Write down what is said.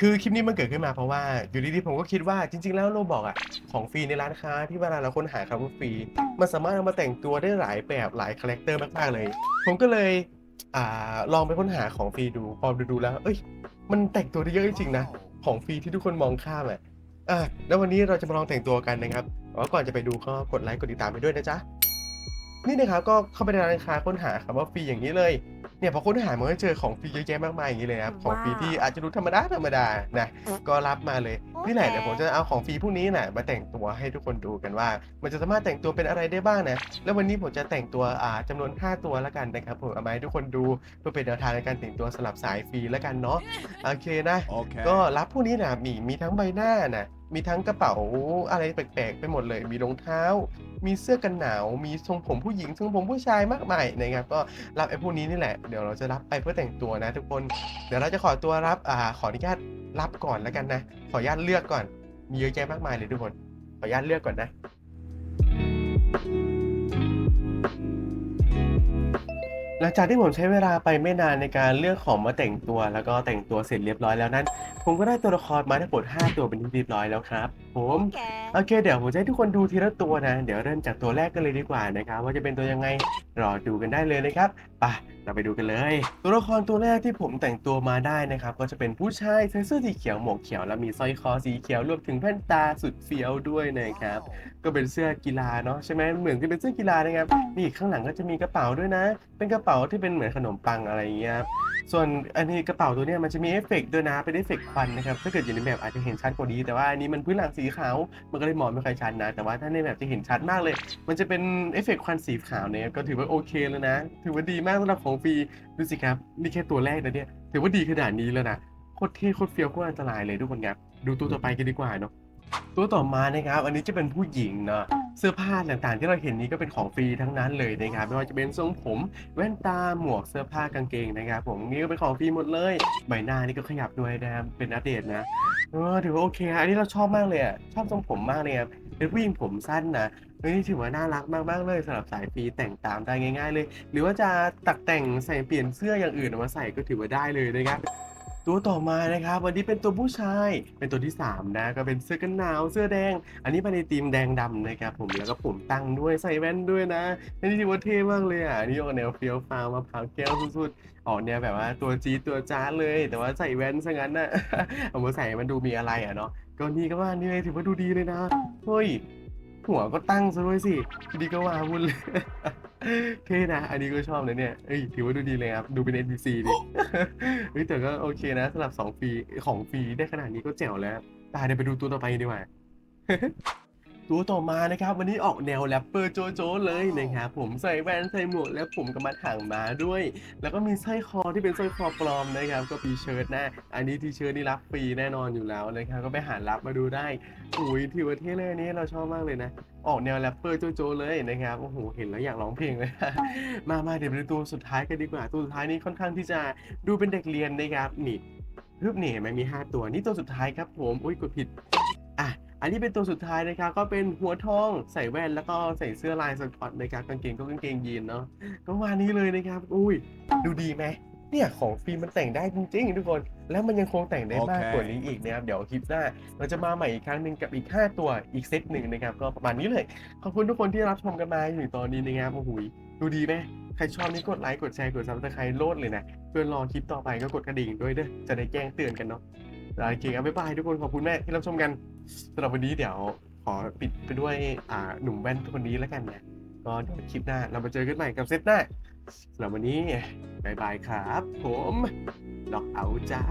คือคลิปนี้มันเกิดขึ้นมาเพราะว่าอยู่ดีๆผมก็คิดว่าจริง ๆ แล้วโรบอกอะของฟรีในร้านค้าที่เวลาเราค้นหาคำว่าฟรีมันสามารถเอามาแต่งตัวได้หลายแบบหลายคาแรคเตอร์มากๆเลย ผมก็เลยอ่าลองไปค้นหาของฟรีดูพอดูๆแล้ว เอ้ย มันแต่งตัวได้เยอะจริงๆนะของฟรีที่ทุกคนมองข้ามอะอะแล้ววันนี้เราจะมาลองแต่งตัวกันนะครับว่าก่อนจะไปดูก็กดไลค์กดติดตามไปด้วยนะจ๊ะ นี่นะครับก็เข้าไปในร้านค้าค้นหาคำว่าฟรีอย่างนี้เลยเนี่ยพอค้นหามันก็เจอของฟรีเยอะแยะมากมายอย่างนี้เลยนะครับของฟรีที่อาจจะดูธรรมดาธรรมดานะก็รับมาเลยนี่แหละเดี๋ยวผมจะเอาของฟรีพวกนี้นะมาแต่งตัวให้ทุกคนดูกันว่า มันจะสามารถแต่งตัวเป็นอะไรได้บ้างนะแล้ววันนี้ผมจะแต่งตัวอ่าจำนวน 5 ตัวแล้วกันนะครับผมเอามาให้ทุกคนดูเพื่อเป็นแนวทางในการแต่งตัวสลับสายฟรีแล้วกันเนาะโอเคนะ Okay. ก็รับพวกนี้นะมีมีทั้งใบหน้านะ มีทั้งกระเป๋าอะไรแปลกๆ ไปหมดเลย มีรองเท้า มีเสื้อกันหนาว มีทรงผมผู้หญิงทรงผมผู้ชายมากมายนะครับ ก็รับไอ้พวกนี้นี่แหละ เดี๋ยวเราจะรับไปเพื่อแต่งตัวนะทุกคน เดี๋ยวเราจะขอตัวรับ อ่า ขออนุญาตรับก่อนแล้วกันนะ ขออนุญาตเลือกก่อน มีเยอะแยะมากมายเลยทุกคน ขออนุญาตเลือกก่อนนะ หลังจากที่ผมใช้เวลาไปไม่นานในการเลือกของมาแต่งตัว แล้วก็แต่งตัวเสร็จเรียบร้อยแล้วนั้น ผมก็ได้ตัวละครมาทั้งหมด5ตัวเป็นที่เรียบร้อยแล้วครับผมโอเคเดี๋ยวผมจะให้ทุกคนดูทีละตัวนะ เดี๋ยวเริ่มจากตัวแรกกันเลยดีกว่านะครับ ว่าจะเป็นตัวยังไงรอดูกันได้เลยนะครับไปเราไปดูกันเลย ตัวละครตัวแรกที่ผมแต่งตัวมาได้นะครับ ก็จะเป็นผู้ชายใส่เสื้อสีเขียวหมวกเขียวแล้วมีสร้อยคอสีเขียวรวมถึงแว่นตาสุดเฟี้ยวด้วยนะครับ ก็เป็นเสื้อกีฬาเนาะใช่ไหมเหมือนที่เป็นเสื้อกีฬานะครับนี่ข้างหลังก็จะมีกระเป๋าด้วยนะ เป็นกระเป๋าที่เป็นเหมือนขนมปังอะไรอย่างเงี้ยครับส่วนอันนี้กระเป๋าตัวเนี้ยมันจะมีเอฟเฟกต์ด้วยนะเป็นเอฟเฟกต์ควันนะครับถ้าเกิดอยู่ในแบบอาจจะเห็นชัดกว่านี้แต่ว่าอันนี้มันพื้นหลังสีขาว มันก็เลยมองไม่ค่อยชัดนะ แต่ว่าถ้าในแบบจะเห็นชัดมากเลย มันจะเป็นเอฟเฟกต์ควันสีขาวเนี่ยก็ถือว่าโอเคแล้วนะ ถือว่าดีมากสำหรับของฟรีดูสิครับนี่แค่ตัวแรกนะเนี่ยถือว่าดีขนาดนี้แล้วนะโคตรเท่โคตรเฟี้ยวโคตรอันตรายเลยทุกคนครับดูตัวต่อไปกันดีกว่าเนาะตัวต่อมานะครับ อันนี้จะเป็นผู้หญิงเนาะเสื้อผ้าต่างๆ ที่เราเห็นนี้ก็เป็นของฟรีทั้งนั้นเลยนะครับไม่ว่าจะเป็นทรงผมแว่นตาหมวกเสื้อผ้ากางเกงนะครับผมนี่ก็เป็นของฟรีหมดเลย ใบหน้านี่ก็ขยับด้วยนะครับเป็นอัปเดตนะ เออถือว่าโอเคฮะอันนี้เราชอบมากเลยอะชอบทรงผมมากเลยอะเป็นผู้หญิงผมสั้นนะเฮ้ยนี่ถือว่าน่ารักมากๆเลยสำหรับสายฟรีแต่งตามได้ง่าย ๆ เลย หรือว่าจะตัดแต่งใส่เปลี่ยนเสื้ออย่างอื่นออกมาใส่ก็ถือว่าได้เลยนะครับ ตัวต่อมานะครับ วันนี้เป็นตัวผู้ชาย เป็นตัวที่ 3 นะ ก็เป็นเสื้อกันหนาวเสื้อแดง อันนี้เป็นในธีมแดงดำนะครับผมแล้วก็ผมตั้งด้วยใส่แว่นด้วยนะนี่ถือว่าเท่มากเลยอะนี่ออกแนวเฟี้ยวฟ้าวมาพร้าวแก้วสุดๆออกแนวแบบว่าตัวจีตัวจ้าเลย แต่ว่าใส่แว่นซะงั้นน่ะเอามาใส่มันดูมีอะไรอะเนาะก็นี่ก็ว่านี่เลยถือว่าดูดีเลยนะเฮ้ยหัวก็ตั้งซะด้วยสิดีก็ว่าวุ่นเลย เท่นะ อันนี้ก็ชอบเลยเนี่ย เอ้ย ถือว่าดูดีเลยครับ ดูเป็น NPC ดิเฮ้ยแต่ก็โอเคนะสำหรับ2ฟรีของฟรีได้ขนาดนี้ก็แจ๋วแล้ว ตาเดี๋ยวไปดูตัวต่อไปดีกว่า ตัวต่อมานะครับ วันนี้ออกแนวแรปเปอร์โจโจเลยนะครับผมใส่แว่นใส่หมวกแล้วผมก็มาถังมาด้วย แล้วก็มีสร้อยคอที่เป็นสร้อยคอปลอมนะครับก็มีเชิ้ตนะอันนี้ที่เชิ้ตนี่รับฟรีแน่นอนอยู่แล้วนะครับก็ไปหารับมาดูได้อุ้ยถือว่าเท่เลยอันนี้เราชอบมากเลยนะ ออกแนวแรปเปอร์โจโจเลยนะครับโอ้โหเห็นแล้วอยากร้องเพลงเลย มามาเดี๋ยวไปดูตัวสุดท้ายกันดีกว่าตัวสุดท้ายนี้ค่อนข้างที่จะดูเป็นเด็กเรียนนะครับนี่ฮึบนี่เห็นไหมมี 5 ตัวนี่ตัวสุดท้ายครับผมอุ้ยกดผิด อันนี้เป็นตัวสุดท้ายนะครับก็เป็นหัวทองใส่แว่นแล้วก็ใส่เสื้อลายสกอตนะครับกางเกงก็กางเกงยีนเนาะก็วานี้เลยนะครับอุ้ยดูดีไหมเนี่ยของฟรีมันแต่งได้จริงๆทุกคน แล้วมันยังคงแต่งได้มากกว่านี้อีกนะครับเดี๋ยวคลิปหน้า เราจะมาใหม่อีกครั้งหนึ่งกับอีก 5 ตัวอีกเซตหนึ่งนะครับ ก็ประมาณนี้เลย ขอบคุณทุกคนที่รับชมกันมาอยู่ตอนนี้นะครับโอ้โหดูดีไหมใครชอบนี่กดไลค์กดแชร์กดซับสไครต์โลดเลยนะเพื่อรอคลิปต่อไปก็กดกระดิ่งด้วยเด้อจะได้แจ้งเตือนกันเนาะโอเคครับบ๊ายบายทุกคนขอบคุณแม่ที่รับชมกัน สำหรับวันนี้เดี๋ยวขอปิดไปด้วยอ่าหนุ่มแว่นคนนี้แล้วกันนะก็เดี๋ยวคลิปหน้าเรามาเจอกันใหม่กับเซตหน้าสำหรับวันนี้บายบายครับ ผมล็อกเอาจ้า